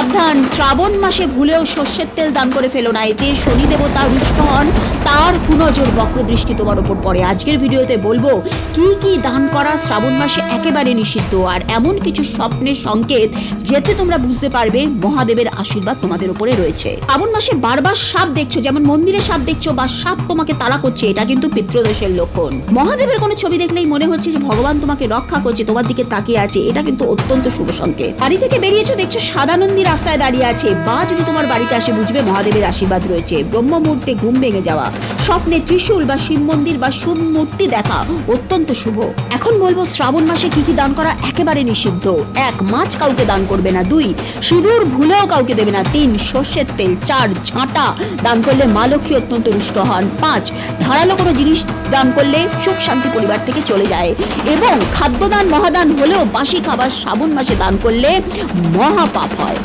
সাবধান। শ্রাবণ মাসে ভুলেও সর্ষের তেল দান করে ফেলো না। এতে শনি দেবতা রুষ্ট হন। তার কুনজর বক্রদৃষ্টি তোমার উপর পড়ে। আজকের ভিডিওতে বলব, কি কি দান করা শ্রাবণ মাসে একেবারে নিষিদ্ধ? আর এমন কিছু স্বপ্নের সংকেত যেতে তোমরা বুঝতে পারবে, মহাদেবের আশীর্বাদ তোমাদের উপরে রয়েছে। শ্রাবণ মাসে বারবার সাপ দেখছ, যেমন মন্দিরে সাপ দেখছ বা সাপ তোমাকে তাড়া করছে, এটা কিন্তু পিতৃদোষের লক্ষণ। মহাদেবের কোনো ছবি দেখলেই মনে হচ্ছে যে ভগবান তোমাকে রক্ষা করছে, তোমার দিকে তাকিয়ে আছে, এটা কিন্তু অত্যন্ত শুভ সংকেত। বাড়ি থেকে বেরিয়েছো, দেখছ সাদানন্দী রাস্তায় দাঁড়িয়ে আছে, বা যদি তোমার বাড়িতে আসে, বুঝবে মহাদেবের আশীর্বাদ রয়েছে। ব্রহ্ম মুহূর্তে ঘুম ভেঙে যাওয়া। স্বপ্নে ত্রিশূল বা শিব মন্দির বা শুভ মূর্তি দেখা অত্যন্ত শুভ। এখন বলব, শ্রাবণ মাসে কি কি দান করা একেবারে নিষিদ্ধ। এক, মাছ কাউকে দান করবে না। দুই, সিঁদুর ভুলেও কাউকে দেবে না। তিন, সর্ষের তেল। চার, ঝাঁটা দান করলে মা লক্ষ্মী অত্যন্ত রুষ্ট হন। পাঁচ, ধারালো কোনো জিনিস দান করলে সুখ শান্তি পরিবার থেকে চলে যায়। এবং খাদ্যদান, মহাদান হলেও বাসি খাবার শ্রাবণ মাসে দান করলে মহাপাপ হয়।